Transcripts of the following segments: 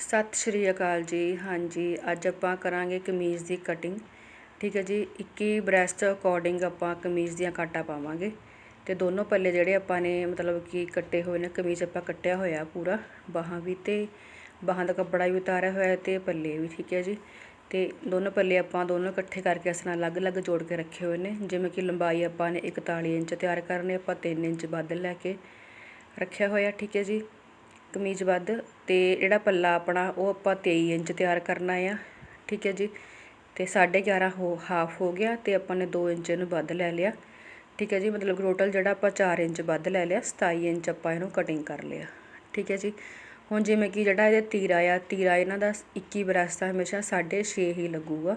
ਸਤਿ ਸ਼੍ਰੀ ਅਕਾਲ ਜੀ। ਹਾਂਜੀ, ਅੱਜ ਆਪਾਂ ਕਰਾਂਗੇ ਕਮੀਜ਼ ਦੀ ਕਟਿੰਗ ਠੀਕ ਹੈ ਜੀ 21 ਬ੍ਰੈਸਟ ਅਕੋਰਡਿੰਗ ਆਪਾਂ ਕਮੀਜ਼ ਦੀਆਂ ਕਾਟਾ ਪਾਵਾਂਗੇ। ਤੇ ਦੋਨੋਂ ਪੱਲੇ ਜਿਹੜੇ ਆਪਾਂ ਨੇ, ਮਤਲਬ ਕਿ ਕੱਟੇ ਹੋਏ ਨੇ, ਕਮੀਜ਼ ਆਪਾਂ ਕੱਟਿਆ ਹੋਇਆ ਪੂਰਾ। ਬਾਹਾਂ ਵੀ ਤੇ, ਬਾਹਾਂ ਦਾ ਕੱਪੜਾ ਵੀ ਉਤਾਰਿਆ ਹੋਇਆ ਤੇ ਪੱਲੇ ਵੀ, ਠੀਕ ਹੈ ਜੀ। ਤੇ ਦੋਨੋਂ ਪੱਲੇ ਆਪਾਂ ਦੋਨੋਂ ਇਕੱਠੇ ਕਰਕੇ ਇਸ ਨਾਲ ਅਲੱਗ-ਅਲੱਗ ਜੋੜ ਕੇ ਰੱਖੇ ਹੋਏ ਨੇ। ਜਿਵੇਂ ਕਿ ਲੰਬਾਈ ਆਪਾਂ ਨੇ 41 ਇੰਚ ਤਿਆਰ ਕਰਨੀ, ਆਪਾਂ 3 ਇੰਚ ਵੱਧ ਲੈ ਕੇ ਰੱਖਿਆ ਹੋਇਆ, ਠੀਕ ਹੈ ਜੀ। ਕਮੀਜ਼ ਵੱਧ ਅਤੇ ਜਿਹੜਾ ਪੱਲਾ ਆਪਣਾ ਉਹ ਆਪਾਂ ਤੇਈ ਇੰਚ ਤਿਆਰ ਕਰਨਾ ਆ। ਠੀਕ ਹੈ ਜੀ? ਅਤੇ ਸਾਢੇ 11.5 ਹੋ ਹਾਫ ਹੋ ਗਿਆ ਅਤੇ ਆਪਾਂ ਨੇ 2 ਇੰਚ ਇਹਨੂੰ ਵੱਧ ਲੈ ਲਿਆ। ਠੀਕ ਹੈ ਜੀ? ਮਤਲਬ ਟੋਟਲ ਜਿਹੜਾ ਆਪਾਂ 4 ਇੰਚ ਵੱਧ ਲੈ ਲਿਆ 27 ਇੰਚ ਆਪਾਂ ਇਹਨੂੰ ਕਟਿੰਗ ਕਰ ਲਿਆ। ਠੀਕ ਹੈ ਜੀ? ਹੁਣ ਜਿਵੇਂ ਕਿ ਜਿਹੜਾ ਇਹਦੇ ਤੀਰਾ ਆ, ਤੀਰਾ ਇਹਨਾਂ ਦਾ 21 ਬਰਸ ਦਾ ਹਮੇਸ਼ਾ 6.5 ਹੀ ਲੱਗੂਗਾ।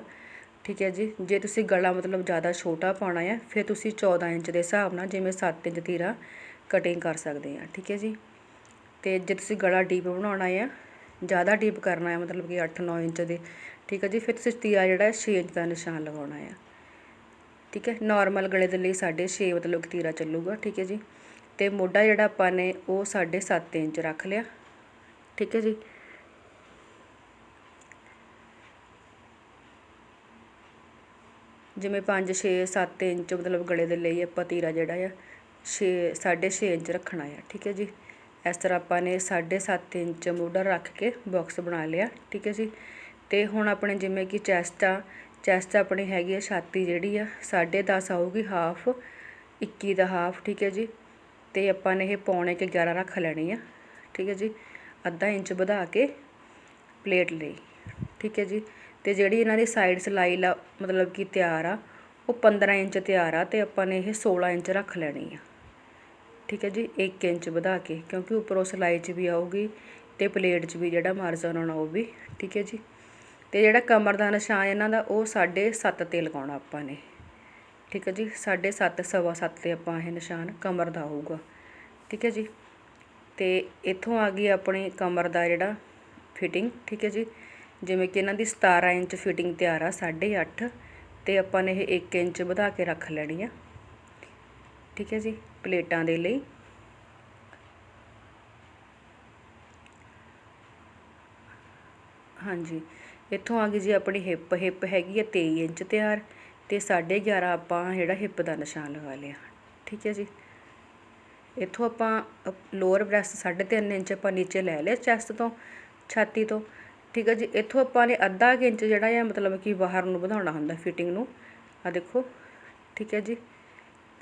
ਠੀਕ ਹੈ ਜੀ? ਜੇ ਤੁਸੀਂ ਗਲਾ ਮਤਲਬ ਜ਼ਿਆਦਾ ਛੋਟਾ ਪਾਉਣਾ ਆ, ਫਿਰ ਤੁਸੀਂ 14 ਇੰਚ ਦੇ ਹਿਸਾਬ ਨਾਲ ਜਿਵੇਂ 7 ਇੰਚ ਤੀਰਾ ਕਟਿੰਗ ਕਰ ਸਕਦੇ ਆ। ਠੀਕ ਹੈ ਜੀ? ਅਤੇ ਜੇ ਤੁਸੀਂ ਗਲਾ ਡੀਪ ਬਣਾਉਣਾ ਆ, ਜ਼ਿਆਦਾ ਡੀਪ ਕਰਨਾ ਹੈ ਮਤਲਬ ਕਿ 8-9 ਇੰਚ ਦੇ, ਠੀਕ ਹੈ ਜੀ, ਫਿਰ ਤੁਸੀਂ ਤੀਰਾ ਜਿਹੜਾ ਛੇ ਇੰਚ ਦਾ ਨਿਸ਼ਾਨ ਲਗਾਉਣਾ ਆ। ਠੀਕ ਹੈ ਨਾਰਮਲ ਗਲੇ ਦੇ ਲਈ 6.5 ਮਤਲਬ ਕਿ ਤੀਰਾ ਚੱਲੂਗਾ, ਠੀਕ ਹੈ ਜੀ। ਅਤੇ ਮੋਢਾ ਜਿਹੜਾ ਆਪਾਂ ਨੇ, ਉਹ 7.5 ਇੰਚ ਰੱਖ ਲਿਆ, ਠੀਕ ਹੈ ਜੀ। ਜਿਵੇਂ 5 6 7 ਇੰਚ ਮਤਲਬ ਗਲੇ ਦੇ ਲਈ ਆਪਾਂ ਤੀਰਾ ਜਿਹੜਾ ਆ 6 6.5 ਇੰਚ ਰੱਖਣਾ ਆ, ਠੀਕ ਹੈ ਜੀ। ਇਸ ਤਰ੍ਹਾਂ ਆਪਾਂ ਨੇ 7.5 ਇੰਚ ਮੋਢਾ ਰੱਖ ਕੇ ਬਾਕਸ ਬਣਾ ਲਿਆ, ਠੀਕ ਹੈ ਜੀ। ਤੇ ਹੁਣ ਆਪਣੇ ਜਿਵੇਂ ਕਿ ਚੈਸਟ ਆ ਚੈਸਟ ਆਪਣੀ ਹੈਗੀ ਆ ਛਾਤੀ ਜਿਹੜੀ ਆ 10.5 ਆਊਗੀ ਹਾਫ 21 ਦਾ ਹਾਫ ਠੀਕ ਹੈ ਜੀ। ਤੇ ਆਪਾਂ ਨੇ ਇਹ ਪੌਣੇ ਕੇ 11 ਰੱਖ ਲੈਣੀ ਆ, ਠੀਕ ਹੈ ਜੀ। ਅੱਧਾ ਇੰਚ ਵਧਾ ਕੇ ਪਲੇਟ ਲਈ, ਠੀਕ ਹੈ ਜੀ। ਤੇ ਜਿਹੜੀ ਇਹਨਾਂ ਦੀ ਸਾਈਡ ਸਲਾਈ ਲਾ, ਮਤਲਬ ਕਿ ਤਿਆਰ ਆ, ਉਹ 15 ਇੰਚ ਤਿਆਰ ਆ ਤੇ ਆਪਾਂ ਨੇ ਇਹ 16 ਇੰਚ ਰੱਖ ਲੈਣੀ ਆ। ਠੀਕ ਹੈ ਜੀ 1 ਇੰਚ ਵਧਾ ਕੇ, ਕਿਉਂਕਿ ਉੱਪਰੋਂ ਸਲਾਈ 'ਚ ਵੀ ਆਊਗੀ ਤੇ ਪਲੇਟ 'ਚ ਵੀ ਜਿਹੜਾ ਮਾਰਜਨ ਆਉਣਾ ਉਹ ਵੀ, ਠੀਕ ਹੈ ਜੀ। ਤੇ ਜਿਹੜਾ ਕਮਰ ਦਾ ਨਿਸ਼ਾਨ ਇਹਨਾਂ ਦਾ, ਉਹ 7.5 ਤੇ ਲਗਾਉਣਾ ਆਪਾਂ ਨੇ, ਠੀਕ ਹੈ ਜੀ। 7.5 ਸਵਾ 7 ਤੇ ਆਪਾਂ ਇਹ ਨਿਸ਼ਾਨ ਕਮਰ ਦਾ ਹੋਊਗਾ ਠੀਕ ਹੈ ਜੀ। ਤੇ ਇੱਥੋਂ ਆ ਗਈ ਆਪਣੀ ਕਮਰ ਦਾ ਜਿਹੜਾ ਫਿਟਿੰਗ, ਠੀਕ ਹੈ ਜੀ। ਜਿਵੇਂ ਕਿ ਇਹਨਾਂ ਦੀ 17 ਇੰਚ ਫਿਟਿੰਗ ਤਿਆਰ ਆ 8.5 ਤੇ ਆਪਾਂ ਨੇ ਇਹ 1 ਇੰਚ ਵਧਾ ਕੇ ਰੱਖ ਲੈਣੀ ਆ। ਠੀਕ ਹੈ ਜੀ, ਪਲੇਟਾਂ ਦੇ ਲਈ। ਹਾਂਜੀ, ਇੱਥੋਂ ਆ ਗਈ ਜੀ ਆਪਣੀ ਹਿੱਪ ਹਿੱਪ ਹੈਗੀ ਹੈ 23 ਇੰਚ ਤਿਆਰ ਤੇ 11.5 ਆਪਾਂ ਜਿਹੜਾ ਹਿੱਪ ਦਾ ਨਿਸ਼ਾਨ ਲਗਾ ਲਿਆ। ਠੀਕ ਹੈ ਜੀ। ਇੱਥੋਂ ਆਪਾਂ ਲੋਅਰ ਬ੍ਰੈਸਟ 3.5 ਇੰਚ ਆਪਾਂ ਨੀਚੇ ਲੈ ਲਿਆ ਚੈਸਟ ਤੋਂ, ਛਾਤੀ ਤੋਂ। ਠੀਕ ਹੈ ਜੀ, ਇੱਥੋਂ ਆਪਾਂ ਨੇ ਅੱਧਾ ਇੰਚ ਜਿਹੜਾ ਹੈ ਮਤਲਬ ਕਿ ਬਾਹਰ ਨੂੰ ਵਧਾਉਣਾ ਹੁੰਦਾ ਫਿਟਿੰਗ ਨੂੰ। ਆ ਦੇਖੋ। ਠੀਕ ਹੈ ਜੀ।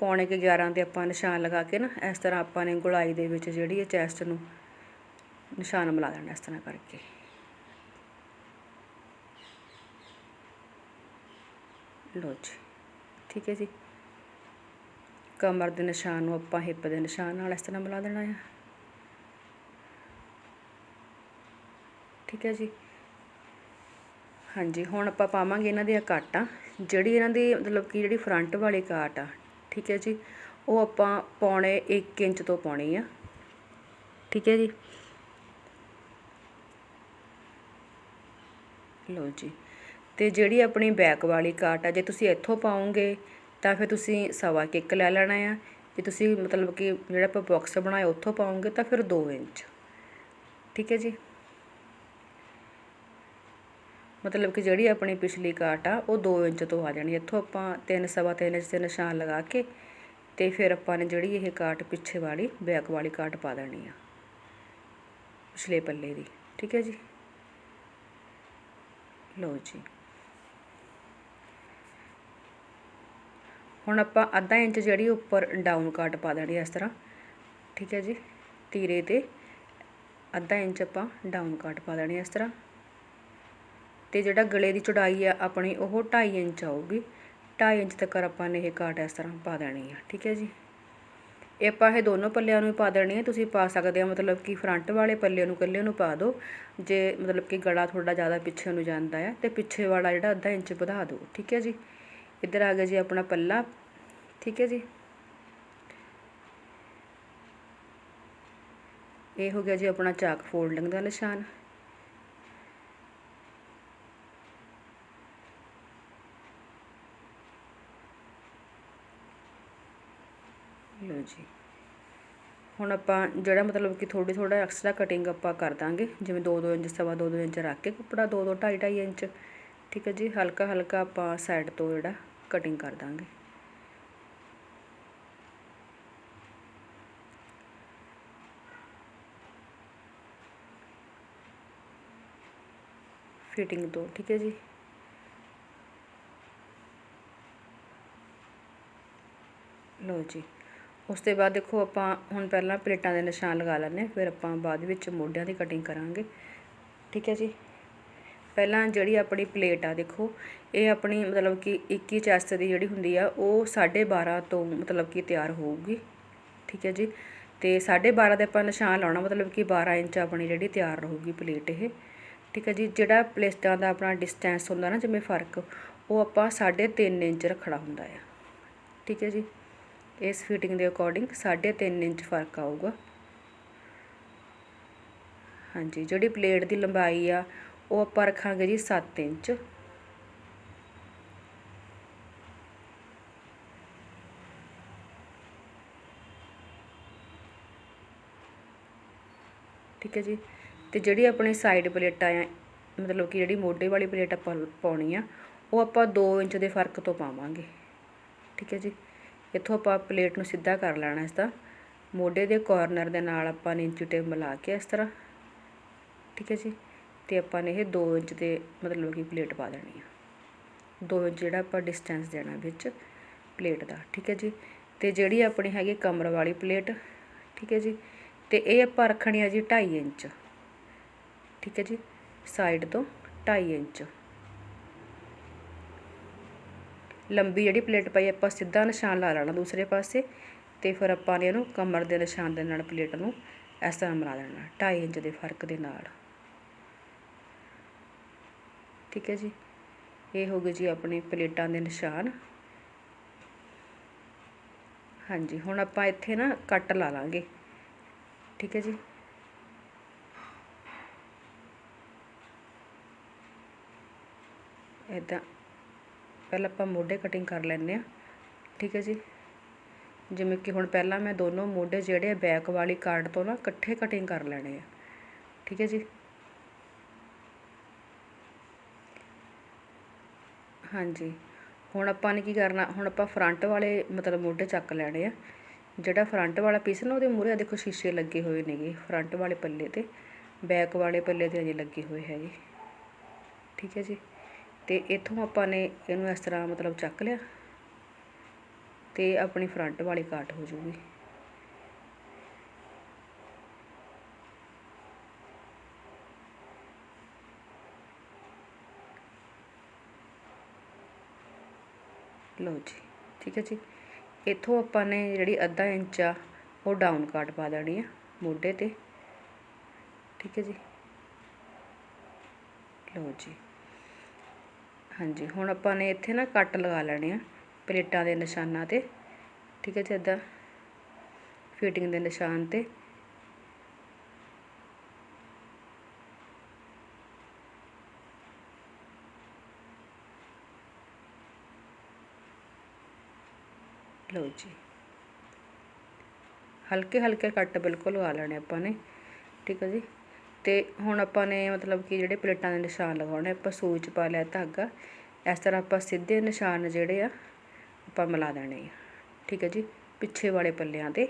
ਪੌਣੇ ਕੇ 11 ਤੇ ਆਪਾਂ ਨਿਸ਼ਾਨ ਲਗਾ ਕੇ ਨਾ, ਇਸ ਤਰ੍ਹਾਂ ਆਪਾਂ ਨੇ ਗੁਲਾਈ ਦੇ ਵਿੱਚ ਜਿਹੜੀ ਹੈ ਚੈਸਟ ਨੂੰ ਨਿਸ਼ਾਨ ਮਿਲਾ ਦੇਣਾ ਇਸ ਤਰ੍ਹਾਂ ਕਰਕੇ। ਲੋ ਜੀ, ਠੀਕ ਹੈ ਜੀ। ਕਮਰ ਦੇ ਨਿਸ਼ਾਨ ਨੂੰ ਆਪਾਂ ਹਿੱਪ ਦੇ ਨਿਸ਼ਾਨ ਨਾਲ ਇਸ ਤਰ੍ਹਾਂ ਮਿਲਾ ਦੇਣਾ ਹੈ ਠੀਕ ਹੈ ਜੀ। ਹਾਂਜੀ, ਹੁਣ ਆਪਾਂ ਪਾਵਾਂਗੇ ਇਹਨਾਂ ਦੀਆਂ ਕਾਟਾਂ। ਜਿਹੜੀ ਇਹਨਾਂ ਦੀ ਮਤਲਬ ਕਿ ਜਿਹੜੀ ਫਰੰਟ ਵਾਲੀ ਕਾਟ ਆ ਠੀਕ ਹੈ ਜੀ। ਉਹ ਆਪਾਂ ਪੌਣੇ 1 ਇੰਚ ਤੋਂ ਪਾਉਣੀ ਆ। ਠੀਕ ਹੈ ਜੀ। ਲਓ ਜੀ। ਤੇ ਜਿਹੜੀ ਆਪਣੀ ਬੈਕ ਵਾਲੀ ਕਾਟ ਆ, ਜੇ ਤੁਸੀਂ ਇੱਥੋਂ ਪਾਉਂਗੇ, ਤਾਂ ਫਿਰ ਤੁਸੀਂ ਸਵਾ ਕਿੱਕ ਲੈ ਲੈਣਾ ਆ। ਜੇ ਤੁਸੀਂ ਮਤਲਬ ਕਿ ਜਿਹੜਾ ਆਪਾਂ ਬਾਕਸ ਬਣਾਇਆ, ਉੱਥੋਂ ਪਾਉਂਗੇ, ਤਾਂ ਫਿਰ 2 ਇੰਚ। ਠੀਕ ਹੈ ਜੀ। ਮਤਲਬ ਕਿ ਜਿਹੜੀ ਆਪਣੀ ਪਿਛਲੀ ਕਾਟ ਆ, ਉਹ 2 ਇੰਚ ਤੋਂ ਆ ਜਾਣੀ। ਇੱਥੋਂ ਆਪਾਂ 3 ਸਵਾ 3 ਇੰਚ ਦੇ ਨਿਸ਼ਾਨ ਲਗਾ ਕੇ ਤੇ ਫਿਰ ਆਪਾਂ ਨੇ ਜਿਹੜੀ ਇਹ ਕਾਟ ਪਿੱਛੇ ਵਾਲੀ, ਬੈਕ ਵਾਲੀ ਕਾਟ ਪਾ ਦੇਣੀ ਆ। ਪਿਛਲੇ ਪੱਲੇ ਦੀ, ਠੀਕ ਹੈ ਜੀ? ਲਓ ਜੀ। ਹੁਣ ਆਪਾਂ ਅੱਧਾ ਇੰਚ ਜਿਹੜੀ ਉੱਪਰ ਡਾਊਨ ਕਾਟ ਪਾ ਦੇਣੀ ਇਸ ਤਰ੍ਹਾਂ, ਠੀਕ ਹੈ ਜੀ? ਤੀਰੇ ਤੇ ਅੱਧਾ ਇੰਚ ਆਪਾਂ ਡਾਊਨ ਕਾਟ ਪਾ ਦੇਣੀ ਇਸ ਤਰ੍ਹਾਂ। ਅਤੇ ਜਿਹੜਾ ਗਲੇ ਦੀ ਚੌੜਾਈ ਆ ਆਪਣੀ ਉਹ 2.5 ਇੰਚ ਆਊਗੀ। 2.5 ਇੰਚ ਤੱਕ ਆਪਾਂ ਨੇ ਇਹ ਕਾਟ ਇਸ ਤਰ੍ਹਾਂ ਪਾ ਦੇਣੀ ਆ, ਠੀਕ ਹੈ ਜੀ। ਇਹ ਆਪਾਂ ਇਹ ਦੋਨੋਂ ਪੱਲਿਆਂ ਨੂੰ ਪਾ ਦੇਣੀ ਹੈ ਤੁਸੀਂ ਪਾ ਸਕਦੇ ਆ ਮਤਲਬ ਕਿ ਫਰੰਟ ਵਾਲੇ ਪੱਲੇ ਨੂੰ ਇਕੱਲੇ ਨੂੰ ਪਾ ਦਿਓ। ਜੇ ਮਤਲਬ ਕਿ ਗਲਾ ਥੋੜਾ ਜ਼ਿਆਦਾ ਪਿੱਛੇ ਨੂੰ ਜਾਂਦਾ ਹੈ ਤੇ ਪਿੱਛੇ ਵਾਲਾ ਜਿਹੜਾ ਅੱਧਾ ਇੰਚ ਵਧਾ ਦਿਓ, ਠੀਕ ਹੈ ਜੀ। ਇੱਧਰ ਆ ਗਿਆ ਜੀ ਆਪਣਾ ਪੱਲਾ, ਠੀਕ ਹੈ ਜੀ। ਇਹ ਹੋ ਗਿਆ ਜੀ ਆਪਣਾ ਚਾਕ ਫੋਲਡਿੰਗ ਦਾ ਨਿਸ਼ਾਨ। ਲੋ ਹੁਣ ਆਪਾਂ ਜਿਹੜਾ ਮਤਲਬ ਕਿ ਥੋੜੀ ਥੋੜਾ ਐਕਸਟਰਾ ਕਟਿੰਗ ਆਪਾਂ ਕਰ ਦਾਂਗੇ, ਜਿਵੇਂ 2-2 ਇੰਚ, ਸਵਾ 2-2 ਇੰਚ ਰੱਖ ਕੇ ਕੱਪੜਾ 2-2 2.5 ਇੰਚ, ਠੀਕ ਹੈ ਜੀ? ਹਲਕਾ ਹਲਕਾ ਆਪਾਂ ਸਾਈਡ ਤੋਂ ਜਿਹੜਾ ਕਟਿੰਗ ਕਰ ਦਾਂਗੇ। ਫਿਟਿੰਗ ਤੋਂ, ਠੀਕ ਹੈ ਜੀ? ਲਓ ਜੀ। ਉਸ ਤੋਂ ਬਾਅਦ ਦੇਖੋ ਆਪਾਂ ਹੁਣ ਪਹਿਲਾਂ ਪਲੇਟਾਂ ਦੇ ਨਿਸ਼ਾਨ ਲਗਾ ਲੈਣੇ ਫਿਰ ਆਪਾਂ ਬਾਅਦ ਵਿੱਚ ਮੋਢਿਆਂ ਦੀ ਕਟਿੰਗ ਕਰਾਂਗੇ। ਠੀਕ ਹੈ ਜੀ? ਪਹਿਲਾਂ ਜਿਹੜੀ ਆਪਣੀ ਪਲੇਟ ਆ, ਦੇਖੋ, ਇਹ ਆਪਣੀ ਮਤਲਬ ਕਿ 21 ਚੈਸਟ ਦੀ ਜਿਹੜੀ ਹੁੰਦੀ ਆ, ਉਹ 12.5 ਤੋਂ ਮਤਲਬ ਕਿ ਤਿਆਰ ਹੋਊਗੀ। ਠੀਕ ਹੈ ਜੀ? ਤੇ 12.5 ਦੇ ਆਪਾਂ ਨਿਸ਼ਾਨ ਲਾਉਣਾ, ਮਤਲਬ ਕਿ 12 ਇੰਚ ਆਪਣੀ ਜਿਹੜੀ ਤਿਆਰ ਰਹੂਗੀ ਪਲੇਟ ਇਹ। ਠੀਕ ਹੈ ਜੀ? ਜਿਹੜਾ ਪਲੇਟਾਂ ਦਾ ਆਪਣਾ ਡਿਸਟੈਂਸ ਹੁੰਦਾ ਨਾ, ਜਿਵੇਂ ਫ਼ਰਕ, ਉਹ ਆਪਾਂ 3.5 ਇੰਚ ਰੱਖਣਾ ਹੁੰਦਾ ਆ। ਠੀਕ ਹੈ ਜੀ? ਇਸ ਫਿਟਿੰਗ ਦੇ ਅਕੋਰਡਿੰਗ 3.5 ਇੰਚ ਫ਼ਰਕ ਆਊਗਾ। ਹਾਂਜੀ, ਜਿਹੜੀ ਪਲੇਟ ਦੀ ਲੰਬਾਈ ਆ, ਉਹ ਆਪਾਂ ਰੱਖਾਂਗੇ ਜੀ 7 ਇੰਚ। ਠੀਕ ਹੈ ਜੀ? ਤੇ ਜਿਹੜੀ ਆਪਣੀ ਸਾਈਡ ਪਲੇਟਾਂ ਆ ਮਤਲਬ ਕਿ ਜਿਹੜੀ ਮੋਢੇ ਵਾਲੀ ਪਲੇਟ ਆਪਾਂ ਪਾਉਣੀ ਆ, ਉਹ ਆਪਾਂ 2 ਇੰਚ ਦੇ ਫ਼ਰਕ ਤੋਂ ਪਾਵਾਂਗੇ। ਠੀਕ ਹੈ ਜੀ? ਇੱਥੋਂ ਆਪਾਂ ਪਲੇਟ ਨੂੰ ਸਿੱਧਾ ਕਰ ਲੈਣਾ ਇਸ ਦਾ। ਮੋਢੇ ਦੇ ਕਾਰਨਰ ਦੇ ਨਾਲ ਆਪਾਂ ਨੇ ਇੰਚੀ ਟੇਪ ਮਿਲਾ ਕੇ ਇਸ ਤਰ੍ਹਾਂ। ਠੀਕ ਹੈ ਜੀ? ਤੇ ਆਪਾਂ ਨੇ ਇਹ 2 ਇੰਚ ਦੇ ਮਤਲਬ ਕਿ ਪਲੇਟ ਪਾ ਦੇਣੀ ਆ। 2 ਇੰਚ ਜਿਹੜਾ ਆਪਾਂ ਡਿਸਟੈਂਸ ਦੇਣਾ ਵਿੱਚ ਪਲੇਟ ਦਾ। ਠੀਕ ਹੈ ਜੀ? ਤੇ ਜਿਹੜੀ ਆਪਣੀ ਹੈਗੀ ਕਮਰ ਵਾਲੀ ਪਲੇਟ, ਠੀਕ ਹੈ ਜੀ? ਤੇ ਇਹ ਆਪਾਂ ਰੱਖਣੀ ਆ ਜੀ 2.5 ਇੰਚ। ਠੀਕ ਹੈ ਜੀ? ਸਾਈਡ ਤੋਂ 2.5 ਇੰਚ। ਲੰਬੀ ਜਿਹੜੀ ਪਲੇਟ ਪਾਈ, ਆਪਾਂ ਸਿੱਧਾ ਨਿਸ਼ਾਨ ਲਾ ਲੈਣਾ ਦੂਸਰੇ ਪਾਸੇ ਤੇ ਫਿਰ ਆਪਾਂ ਨੇ ਇਹਨੂੰ ਕਮਰ ਦੇ ਨਿਸ਼ਾਨ ਦੇ ਨਾਲ ਪਲੇਟ ਨੂੰ ਇਸ ਤਰ੍ਹਾਂ ਮਿਲਾ ਦੇਣਾ 2.5 ਇੰਚ ਦੇ ਫ਼ਰਕ ਦੇ ਨਾਲ। ਠੀਕ ਹੈ ਜੀ? ਇਹ ਹੋ ਗਏ ਜੀ ਆਪਣੇ ਪਲੇਟਾਂ ਦੇ ਨਿਸ਼ਾਨ। ਹਾਂਜੀ, ਹੁਣ ਆਪਾਂ ਇੱਥੇ ਨਾ ਕੱਟ ਲਾ ਲਾਂਗੇ। ਠੀਕ ਹੈ ਜੀ? ਇਦਾਂ। ਪਹਿਲਾਂ ਆਪਾਂ ਮੋਢੇ ਕਟਿੰਗ ਕਰ ਲੈਂਦੇ ਆ ਠੀਕ ਹੈ ਜੀ? ਜਿਵੇਂ ਕਿ ਹੁਣ ਪਹਿਲਾਂ ਮੈਂ ਦੋਨੋਂ ਮੋਢੇ ਜਿਹੜੇ ਆ ਬੈਕ ਵਾਲੀ ਕਾਰਡ ਤੋਂ ਨਾ ਇਕੱਠੇ ਕਟਿੰਗ ਕਰ ਲੈਣੇ ਆ। ਠੀਕ ਹੈ ਜੀ? ਹਾਂਜੀ। ਹੁਣ ਆਪਾਂ ਨੇ ਕੀ ਕਰਨਾ? ਹੁਣ ਆਪਾਂ ਫਰੰਟ ਵਾਲੇ ਮਤਲਬ ਮੋਢੇ ਚੱਕ ਲੈਣੇ ਆ। ਜਿਹੜਾ ਫਰੰਟ ਵਾਲਾ ਪੀਸ ਨਾ ਉਹਦੇ ਮੂਹਰੇ ਦੇਖੋ ਸ਼ੀਸ਼ੇ ਲੱਗੇ ਹੋਏ ਨੇਗੇ ਫਰੰਟ ਵਾਲੇ ਪੱਲੇ ਤੇ। ਬੈਕ ਵਾਲੇ ਪੱਲੇ ਤੇ ਅਜੇ ਲੱਗੇ ਹੋਏ ਹੈਗੇ। ਠੀਕ ਹੈ ਜੀ? ਤੇ ਇੱਥੋਂ ਆਪਾਂ ਨੇ ਇਹਨੂੰ ਇਸ ਤਰ੍ਹਾਂ ਮਤਲਬ ਚੱਕ ਲਿਆ ਤੇ ਆਪਣੀ ਫਰੰਟ ਵਾਲੀ ਕਾਟ ਹੋ ਜੂਗੀ। ਲਓ ਜੀ, ਠੀਕ ਹੈ ਜੀ। ਇੱਥੋਂ ਆਪਾਂ ਨੇ ਜਿਹੜੀ ਅੱਧਾ ਇੰਚ ਆ, ਉਹ ਡਾਊਨ ਕਾਟ ਪਾ ਦੇਣੀ ਆ, ਮੋਢੇ ਤੇ। ਠੀਕ ਹੈ ਜੀ। ਲਓ ਜੀ। ਹਾਂਜੀ, ਹੁਣ ਆਪਾਂ ਨੇ ਇੱਥੇ ਨਾ ਕੱਟ ਲਗਾ ਲੈਣੇ ਆ, ਪਲੇਟਾਂ ਦੇ ਨਿਸ਼ਾਨਾਂ ਤੇ, ਠੀਕ ਹੈ ਜੀ, ਇੱਦਾਂ ਫਿਟਿੰਗ ਦੇ ਨਿਸ਼ਾਨ ਤੇ। ਲਓ ਜੀ। ਹਲਕੇ ਹਲਕੇ ਕੱਟ ਬਿਲਕੁਲ ਲਗਾ ਲੈਣੇ ਆਪਾਂ ਨੇ, ਠੀਕ ਹੈ ਜੀ। ਅਤੇ ਹੁਣ ਆਪਾਂ ਨੇ ਮਤਲਬ ਕਿ ਜਿਹੜੇ ਪਲੇਟਾਂ ਦੇ ਨਿਸ਼ਾਨ ਲਗਾਉਣੇ, ਆਪਾਂ ਸੂਈ 'ਚ ਪਾ ਲਿਆ ਧਾਗਾ। ਇਸ ਤਰ੍ਹਾਂ ਆਪਾਂ ਸਿੱਧੇ ਨਿਸ਼ਾਨ ਜਿਹੜੇ ਆ, ਆਪਾਂ ਮਿਲਾ ਦੇਣੇ ਆ। ਠੀਕ ਹੈ ਜੀ? ਪਿੱਛੇ ਵਾਲੇ ਪੱਲਿਆਂ ਤੇ।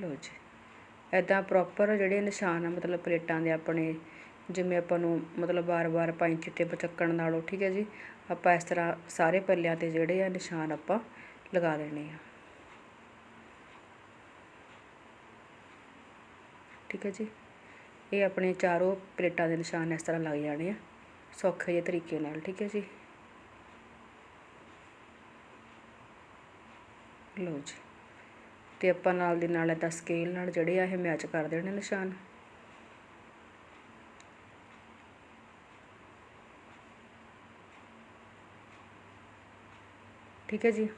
ਲਓ ਜੀ। ਐਦਾਂ ਪ੍ਰੋਪਰ ਜਿਹੜੇ ਨਿਸ਼ਾਨ ਆ, ਮਤਲਬ ਪਲੇਟਾਂ ਦੇ ਆਪਣੇ ਜਿਵੇਂ ਆਪਾਂ ਨੂੰ ਮਤਲਬ ਵਾਰ ਵਾਰ ਪੰਜ ਚਿੱਟੇ ਪਚੱਕਣ ਨਾਲੋਂ, ਠੀਕ ਹੈ ਜੀ, ਆਪਾਂ ਇਸ ਤਰ੍ਹਾਂ ਸਾਰੇ ਪੱਲਿਆਂ ਤੇ ਜਿਹੜੇ ਆ ਨਿਸ਼ਾਨ ਆਪਾਂ ਲਗਾ ਦੇਣੇ ਆ। ਠੀਕ ਹੈ ਜੀ, ਇਹ ਆਪਣੇ ਚਾਰੋਂ ਪਲੇਟਾਂ ਦੇ ਨਿਸ਼ਾਨ ਇਸ ਤਰ੍ਹਾਂ ਲੱਗ ਜਾਣੇ ਆ, ਸੌਖੇ ਜਿਹੇ ਤਰੀਕੇ ਨਾਲ, ਠੀਕ ਹੈ ਜੀ। ਲਓ ਜੀ, ਤੇ ਆਪਾਂ ਨਾਲ ਦੀ ਨਾਲ ਇਹਦਾ ਸਕੇਲ ਨਾਲ ਜਿਹੜੇ ਆ ਇਹ ਮੈਚ ਕਰ ਦੇਣੇ ਨਿਸ਼ਾਨ। ਠੀਕ ਹੈ ਜੀ।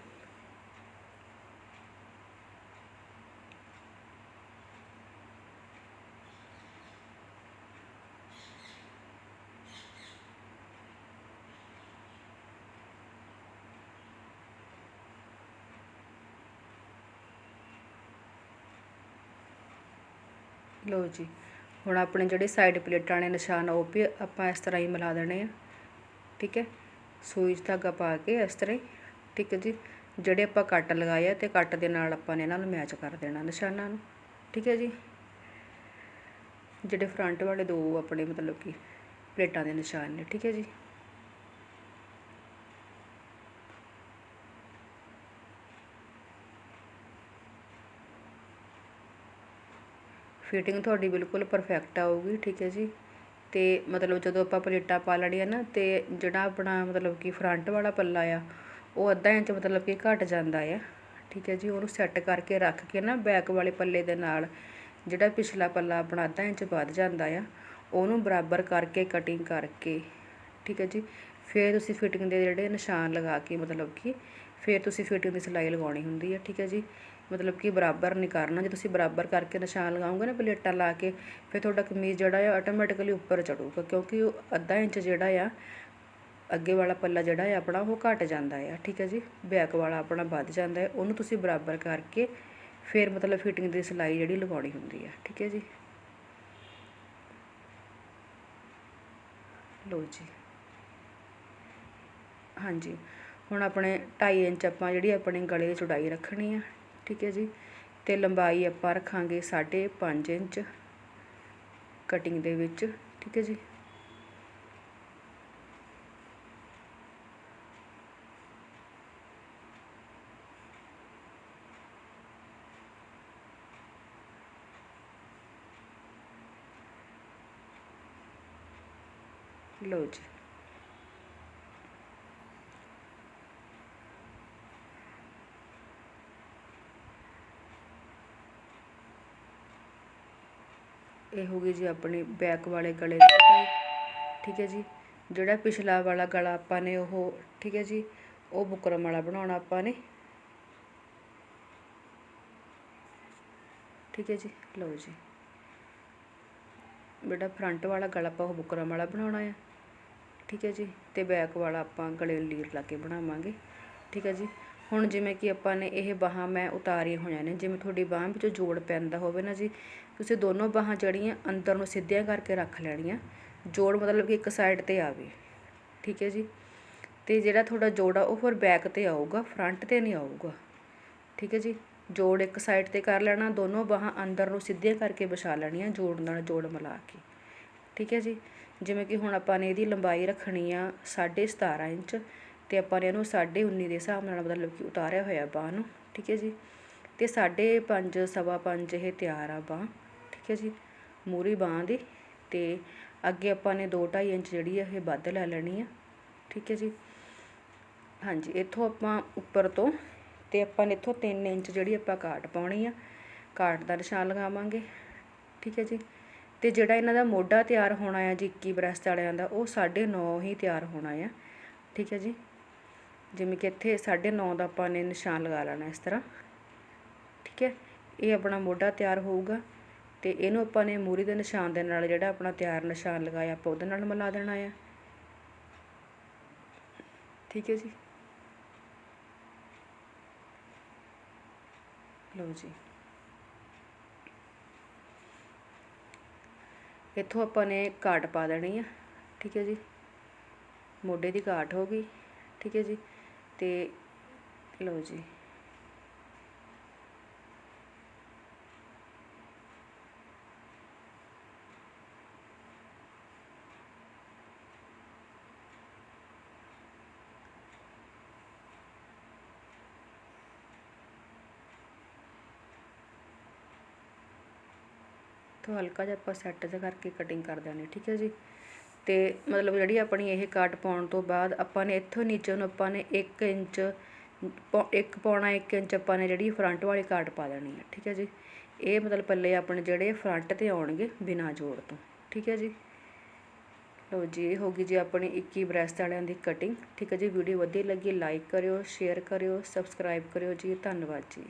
ਲੋ ਜੀ, ਹੁਣ ਆਪਣੇ ਜਿਹੜੇ ਸਾਈਡ ਪਲੇਟਾਂ ਨੇ ਨਿਸ਼ਾਨ ਉਹ ਵੀ ਆਪਾਂ ਇਸ ਤਰ੍ਹਾਂ ਹੀ ਮਿਲਾ ਦੇਣੇ ਆ। ਠੀਕ ਹੈ, ਸੂਈ ਧਾਗਾ ਪਾ ਕੇ ਇਸ ਤਰ੍ਹਾਂ ਹੀ ਠੀਕ ਹੈ ਜੀ। ਜਿਹੜੇ ਆਪਾਂ ਕੱਟ ਲਗਾਏ ਆ ਤੇ ਕੱਟ ਦੇ ਨਾਲ ਆਪਾਂ ਨੇ ਇਹਨਾਂ ਨੂੰ ਮੈਚ ਕਰ ਦੇਣਾ ਨਿਸ਼ਾਨਾਂ ਨੂੰ। ਠੀਕ ਹੈ ਜੀ। ਜਿਹੜੇ ਫਰੰਟ ਵਾਲੇ ਦੋ ਆਪਣੇ ਮਤਲਬ ਕਿ ਪਲੇਟਾਂ ਦੇ ਨਿਸ਼ਾਨ ਨੇ, ਠੀਕ ਹੈ ਜੀ। ਫਿਟਿੰਗ ਤੁਹਾਡੀ ਬਿਲਕੁਲ ਪਰਫੈਕਟ ਆਊਗੀ, ਠੀਕ ਹੈ ਜੀ। ਤੇ ਮਤਲਬ ਜਦੋਂ ਆਪਾਂ ਪਲੇਟਾਂ ਪਾ ਲੈਣੀਆਂ ਨਾ ਤੇ ਜਿਹੜਾ ਆਪਣਾ ਮਤਲਬ ਕਿ ਫਰੰਟ ਵਾਲਾ ਪੱਲਾ ਆ ਉਹ ਅੱਧਾ ਇੰਚ ਮਤਲਬ ਕਿ ਘਟ ਜਾਂਦਾ ਆ। ਠੀਕ ਹੈ ਜੀ, ਉਹਨੂੰ ਸੈੱਟ ਕਰਕੇ ਰੱਖ ਕੇ ਨਾ ਬੈਕ ਵਾਲੇ ਪੱਲੇ ਦੇ ਨਾਲ ਜਿਹੜਾ ਪਿਛਲਾ ਪੱਲਾ ਆਪਣਾ ਅੱਧਾ ਇੰਚ ਵੱਧ ਜਾਂਦਾ ਆ, ਉਹਨੂੰ ਬਰਾਬਰ ਕਰਕੇ ਕਟਿੰਗ ਕਰਕੇ, ਠੀਕ ਹੈ ਜੀ। ਫਿਰ ਤੁਸੀਂ ਫਿਟਿੰਗ ਦੇ ਜਿਹੜੇ ਨਿਸ਼ਾਨ ਲਗਾ ਕੇ ਮਤਲਬ ਕਿ ਫਿਰ ਤੁਸੀਂ ਫਿਟਿੰਗ ਦੀ ਸਿਲਾਈ ਲਗਾਉਣੀ ਹੁੰਦੀ ਹੈ ਠੀਕ ਹੈ ਜੀ। ਮਤਲਬ ਕਿ ਬਰਾਬਰ ਨਹੀਂ ਕਰਨਾ, ਜੇ ਤੁਸੀਂ ਬਰਾਬਰ ਕਰਕੇ ਨਿਸ਼ਾਨ ਲਗਾਓਗੇ ਨਾ ਪਲੇਟਾਂ ਲਾ ਕੇ, ਫਿਰ ਤੁਹਾਡਾ ਕਮੀਜ਼ ਜਿਹੜਾ ਆ ਆਟੋਮੈਟਿਕਲੀ ਉੱਪਰ ਚੜੂਗਾ, ਕਿਉਂਕਿ ਉਹ ਅੱਧਾ ਇੰਚ ਜਿਹੜਾ ਆ ਅੱਗੇ ਵਾਲਾ ਪੱਲਾ ਜਿਹੜਾ ਹੈ ਆਪਣਾ ਉਹ ਘਟ ਜਾਂਦਾ ਆ ਠੀਕ ਹੈ ਜੀ? ਬੈਕ ਵਾਲਾ ਆਪਣਾ ਵੱਧ ਜਾਂਦਾ ਹੈ। ਉਹਨੂੰ ਤੁਸੀਂ ਬਰਾਬਰ ਕਰਕੇ ਫਿਰ ਮਤਲਬ ਫਿਟਿੰਗ ਦੀ ਸਿਲਾਈ ਜਿਹੜੀ ਲਗਾਉਣੀ ਹੁੰਦੀ ਹੈ। ਠੀਕ ਹੈ ਜੀ? ਲਓ ਜੀ। ਹਾਂਜੀ। ਹੁਣ ਆਪਣੇ 2.5 ਇੰਚ ਆਪਾਂ ਜਿਹੜੀ ਆਪਣੇ ਗਲੇ ਦੀ ਚੌੜਾਈ ਰੱਖਣੀ ਆ ਠੀਕ ਹੈ ਜੀ? ਤੇ ਲੰਬਾਈ ਆਪਾਂ ਰੱਖਾਂਗੇ 5.5 ਇੰਚ ਕਟਿੰਗ ਦੇ ਵਿੱਚ। ਠੀਕ ਹੈ ਜੀ? ਲਓ ਜੀ। ਇਹ ਹੋ ਗਈ ਜੀ ਆਪਣੀ ਬੈਕ ਵਾਲੇ ਗਲੇ ਦੀ ਠੀਕ ਹੈ ਜੀ। ਜਿਹੜਾ ਪਿਛਲਾ ਵਾਲਾ ਗਲਾ ਆਪਾਂ ਨੇ ਉਹ, ਠੀਕ ਹੈ ਜੀ, ਉਹ ਬੁਕਰਮ ਵਾਲਾ ਬਣਾਉਣਾ ਆਪਾਂ ਨੇ। ਠੀਕ ਹੈ ਜੀ, ਲਓ ਜੀ। ਬੇਟਾ ਫਰੰਟ ਵਾਲਾ ਗਲਾ ਆਪਾਂ ਉਹ ਬੁਕਰਮ ਵਾਲਾ ਬਣਾਉਣਾ ਹੈ ਠੀਕ ਹੈ ਜੀ, ਤੇ ਬੈਕ ਵਾਲਾ ਆਪਾਂ ਗਲੇ ਲੀਰ ਲਾ ਕੇ ਬਣਾਵਾਂਗੇ। ਠੀਕ ਹੈ ਜੀ, ਹੁਣ ਜਿਵੇਂ ਕਿ ਆਪਾਂ ਨੇ ਇਹ ਬਾਹਾਂ ਮੈਂ ਉਤਾਰੀਆਂ ਹੋਈਆਂ ਨੇ, ਜਿਵੇਂ ਤੁਹਾਡੀ ਬਾਹਾਂ ਵਿੱਚੋਂ ਜੋੜ ਪੈਂਦਾ ਹੋਵੇ ਨਾ ਜੀ, ਤੁਸੀਂ ਦੋਨੋਂ ਬਾਹਾਂ ਜਿਹੜੀਆਂ ਅੰਦਰ ਨੂੰ ਸਿੱਧੀਆਂ ਕਰਕੇ ਰੱਖ ਲੈਣੀਆਂ, ਜੋੜ ਮਤਲਬ ਕਿ ਇੱਕ ਸਾਈਡ ਤੇ ਆਵੇ। ਠੀਕ ਹੈ ਜੀ, ਤੇ ਜਿਹੜਾ ਤੁਹਾਡਾ ਜੋੜ ਆ ਉਹ ਫਿਰ ਬੈਕ ਤੇ ਆਊਗਾ ਫਰੰਟ ਤੇ ਨਹੀਂ ਆਊਗਾ। ਠੀਕ ਹੈ ਜੀ, ਜੋੜ ਇੱਕ ਸਾਈਡ ਤੇ ਕਰ ਲੈਣਾ, ਦੋਨੋਂ ਬਾਹਾਂ ਅੰਦਰ ਨੂੰ ਸਿੱਧੀਆਂ ਕਰਕੇ ਵਿਛਾ ਲੈਣੀਆਂ ਜੋੜ ਨਾਲ ਜੋੜ ਮਿਲਾ ਕੇ। ਠੀਕ ਹੈ ਜੀ ਜਿਵੇਂ ਕਿ ਹੁਣ ਆਪਾਂ ਨੇ ਇਹਦੀ ਲੰਬਾਈ ਰੱਖਣੀ ਆ 17.5 ਇੰਚ ਅਤੇ ਆਪਾਂ ਨੇ ਇਹਨੂੰ 19.5 ਦੇ ਹਿਸਾਬ ਨਾਲ ਮਤਲਬ ਕਿ ਉਤਾਰਿਆ ਹੋਇਆ ਬਾਂਹ ਨੂੰ, ਠੀਕ ਹੈ ਜੀ? ਅਤੇ ਸਾਢੇ ਪੰਜ, ਸਵਾ ਪੰਜ ਇਹ ਤਿਆਰ ਆ ਬਾਂਹ, ਠੀਕ ਹੈ ਜੀ? ਮੂਰੀ ਬਾਂਹ ਦੀ ਅਤੇ ਅੱਗੇ ਆਪਾਂ ਨੇ 2.5 ਇੰਚ ਜਿਹੜੀ ਆ ਇਹ ਵੱਧ ਲੈ ਲੈਣੀ ਆ, ਠੀਕ ਹੈ ਜੀ? ਹਾਂਜੀ, ਇੱਥੋਂ ਆਪਾਂ ਉੱਪਰ ਤੋਂ ਤੇ ਆਪਾਂ ਨੇ ਇੱਥੋਂ 3 ਇੰਚ ਜਿਹੜੀ ਆਪਾਂ ਕਾਟ ਪਾਉਣੀ ਆ, ਕਾਟ ਦਾ ਨਿਸ਼ਾਨ ਲਗਾਵਾਂਗੇ, ਠੀਕ ਹੈ ਜੀ? ਅਤੇ ਜਿਹੜਾ ਇਹਨਾਂ ਦਾ ਮੋਢਾ ਤਿਆਰ ਹੋਣਾ ਆ ਜੀ 21 ਬ੍ਰੈਸਟ ਵਾਲਿਆਂ ਦਾ, ਉਹ 9.5 ਹੀ ਤਿਆਰ ਹੋਣਾ ਆ। ਠੀਕ ਹੈ ਜੀ? ਜਿਵੇਂ ਕਿ ਇੱਥੇ 9.5 ਦਾ ਆਪਾਂ ਨੇ ਨਿਸ਼ਾਨ ਲਗਾ ਲੈਣਾ ਇਸ ਤਰ੍ਹਾਂ। ਠੀਕ ਹੈ? ਇਹ ਆਪਣਾ ਮੋਢਾ ਤਿਆਰ ਹੋਊਗਾ ਤੇ ਇਹਨੂੰ ਆਪਾਂ ਨੇ ਮੂਰੀ ਦੇ ਨਿਸ਼ਾਨ ਦੇ ਨਾਲ ਜਿਹੜਾ ਆਪਣਾ ਤਿਆਰ ਨਿਸ਼ਾਨ ਲਗਾਇਆ, ਆਪਾਂ ਉਹਦੇ ਨਾਲ ਮਿਲਾ ਦੇਣਾ ਆ। ਠੀਕ ਹੈ ਜੀ? ਲਓ ਜੀ। ਇੱਥੋਂ ਆਪਾਂ ਨੇ ਕਾਟ ਪਾ ਦੇਣੀ ਆ, ਠੀਕ ਹੈ ਜੀ। ਮੋਢੇ ਦੀ ਕਾਟ ਹੋ ਗਈ, ਠੀਕ ਹੈ ਜੀ। ਅਤੇ ਲਓ ਜੀ। ਤੋਂ ਹਲਕਾ ਜਿਹਾ ਆਪਾਂ ਸੈੱਟ ਜਿਹਾ ਕਰਕੇ ਕਟਿੰਗ ਕਰ ਦੇਣੀ ਠੀਕ ਹੈ ਜੀ? ਤੇ ਮਤਲਬ ਜਿਹੜੀ ਆਪਣੀ ਇਹ ਕਾਟ ਪਾਉਣ ਤੋਂ ਬਾਅਦ ਆਪਾਂ ਨੇ ਇੱਥੋਂ ਨੀਚੇ ਨੂੰ ਆਪਾਂ ਨੇ 1 ਇੰਚ ਇੱਕ ਪੌਣਾ 1 ਇੰਚ ਆਪਾਂ ਨੇ ਜਿਹੜੀ ਫਰੰਟ ਵਾਲੀ ਕਾਟ ਪਾ ਦੇਣੀ ਹੈ, ਠੀਕ ਹੈ ਜੀ? ਇਹ ਮਤਲਬ ਪੱਲੇ ਆਪਣੇ ਜਿਹੜੇ ਫਰੰਟ ਤੇ ਆਉਣਗੇ ਬਿਨਾ ਜੋੜ ਤੋਂ, ਠੀਕ ਹੈ ਜੀ? ਲਓ ਜੀ, ਇਹ ਹੋ ਗਈ ਜੀ ਆਪਣੀ 21 ਬ੍ਰੈਸਟ ਵਾਲਿਆਂ ਦੀ ਕਟਿੰਗ ਠੀਕ ਹੈ ਜੀ? ਵੀਡੀਓ ਵਧੀਆ ਲੱਗੀ ਲਾਈਕ ਕਰਿਓ ਸ਼ੇਅਰ ਕਰਿਓ ਸਬਸਕ੍ਰਾਈਬ ਕਰਿਓ ਜੀ, ਧੰਨਵਾਦ ਜੀ।